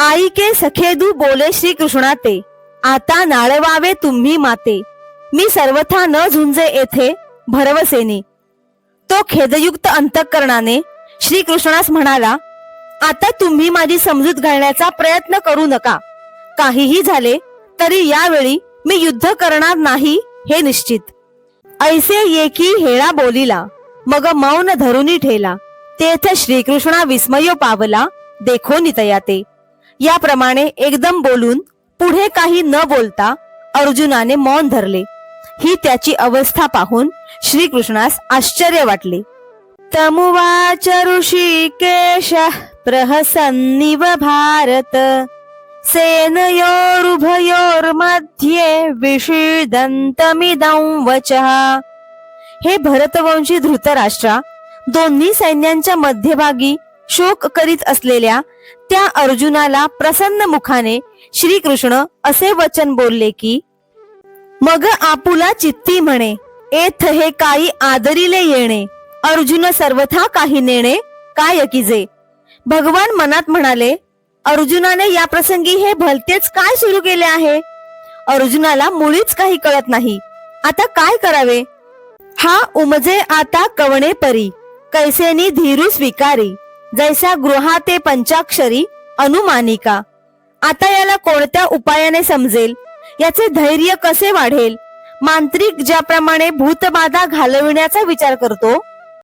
आई के सखेदू बोले श्री कृष्णाते आता नाळवावे तुम्ही माते. मी सर्वथा न झुंजे येथे भरवसेने. तो खेदयुक्त अंतःकरणाने श्रीकृष्णास म्हणाला आता तुम्ही माझी समजूत घालण्याचा प्रयत्न करू नका. काहीही झाले तरी यावेळी मी युद्ध करणार नाही हे निश्चित. ऐसे येकी हेळा बोलिला मग मौन धरुनी ठेला. तेथ श्रीकृष्णा विस्मयो पावला देखो नितयाते. याप्रमाणे एकदम बोलून पुढे काही न बोलता अर्जुनाने मौन धरले. ही त्याची अवस्था पाहून श्रीकृष्णास आश्चर्य वाटले. तमुवाच ऋषिकेश प्रहसन्निव भारत सेनयोरुभयोर्मध्ये विषिदंतमिदं वचः. हे भरतवंशी धृतराष्ट्रा दोन्ही सैन्यांच्या मध्यभागी शोक करीत असलेल्या त्या अर्जुनाला प्रसन्न मुखाने श्रीकृष्ण असे वचन बोलले की मग आपुला चित्ती म्हणे एथ हे काही आदरिले येणे अर्जुन सर्वथा काही नेणे काय किजे भगवान मनात म्हणाले अर्जुनाने या प्रसंगी हे भलतेच काय सुरू केले आहे? अर्जुनाला मुळीच काही कळत नाही. आता काय करावे? हा उमजे आता कवणे परी कैसेनी धीरू स्वीकारी जैसा गृहाते पंचाक्षरी अनुमानिका. आता याला कोणत्या उपायाने समजेल? याचे धैर्य कसे वाढेल? मांत्रिक ज्याप्रमाणे भूतबाधा घालविण्याचा विचार करतो